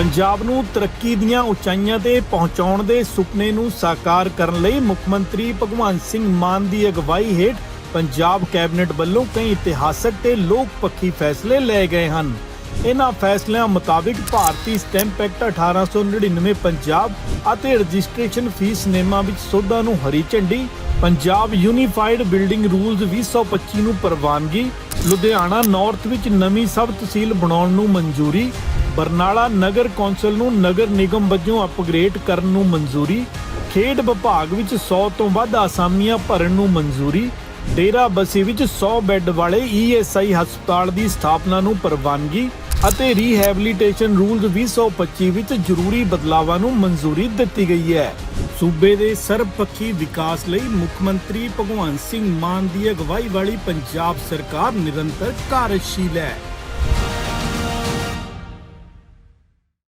ਪੰਜਾਬ ਨੂੰ ਤਰੱਕੀ ਦੀਆਂ ਉਚਾਈਆਂ ਤੇ ਪਹੁੰਚਾਉਣ ਦੇ ਸੁਪਨੇ ਨੂੰ ਸਾਕਾਰ ਕਰਨ ਲਈ ਮੁੱਖ ਮੰਤਰੀ ਭਗਵੰਤ ਸਿੰਘ ਮਾਨ ਦੀ ਅਗਵਾਈ ਹੇਠ ਪੰਜਾਬ ਕੈਬਨਿਟ ਵੱਲੋਂ ਕਈ ਇਤਿਹਾਸਕ ਤੇ ਲੋਕ ਪੱਖੀ ਫੈਸਲੇ ਲਏ ਗਏ ਹਨ। ਇਹਨਾਂ ਫੈਸਲਿਆਂ ਮੁਤਾਬਿਕ ਭਾਰਤੀ ਸਟੈਂਪ ਐਕਟ 1899 ਪੰਜਾਬ ਅਤੇ ਰਜਿਸਟ੍ਰੇਸ਼ਨ ਫੀਸ ਨਿਯਮਾਂ ਵਿੱਚ ਸੋਧਾਂ ਨੂੰ ਹਰੀ ਝੰਡੀ, ਪੰਜਾਬ ਯੂਨੀਫਾਈਡ ਬਿਲਡਿੰਗ ਰੂਲਸ 2025 ਨੂੰ ਪ੍ਰਵਾਨਗੀ, ਲੁਧਿਆਣਾ ਨਾਰਥ ਵਿੱਚ ਨਵੀਂ ਸਬ ਤਹਿਸੀਲ ਬਣਾਉਣ ਨੂੰ ਮਨਜ਼ੂਰੀ ਬਰਨਾਲਾ ਨਗਰ ਕੌਂਸਲ ਨੂੰ ਨਗਰ ਨਿਗਮ ਵਜੋਂ ਅਪਗ੍ਰੇਡ ਕਰਨ ਨੂੰ ਮਨਜ਼ੂਰੀ, ਖੇਡ ਵਿਭਾਗ ਵਿੱਚ 100 ਤੋਂ ਵੱਧ ਆਸਾਮੀਆਂ ਭਰਨ ਨੂੰ ਮਨਜ਼ੂਰੀ, ਡੇਰਾ ਬਸੀ ਵਿੱਚ 100 ਬੈੱਡ ਵਾਲੇ ਈਐਸਆਈ ਹਸਪਤਾਲ ਦੀ ਸਥਾਪਨਾ ਨੂੰ ਪ੍ਰਵਾਨਗੀ ਅਤੇ ਰੀਹੈਬਿਲਿਟੇਸ਼ਨ ਰੂਲਸ 2025 ਵਿੱਚ ਜ਼ਰੂਰੀ ਬਦਲਾਵਾਂ ਨੂੰ ਮਨਜ਼ੂਰੀ ਦਿੱਤੀ ਗਈ ਹੈ। ਸੂਬੇ ਦੇ ਸਰਬਪੱਖੀ ਵਿਕਾਸ ਲਈ ਮੁੱਖ ਮੰਤਰੀ ਭਗਵੰਤ ਸਿੰਘ ਮਾਨ ਦੀ ਅਗਵਾਈ ਵਾਲੀ ਪੰਜਾਬ ਸਰਕਾਰ ਨਿਰੰਤਰ ਕਾਰਜਸ਼ੀਲ ਹੈ।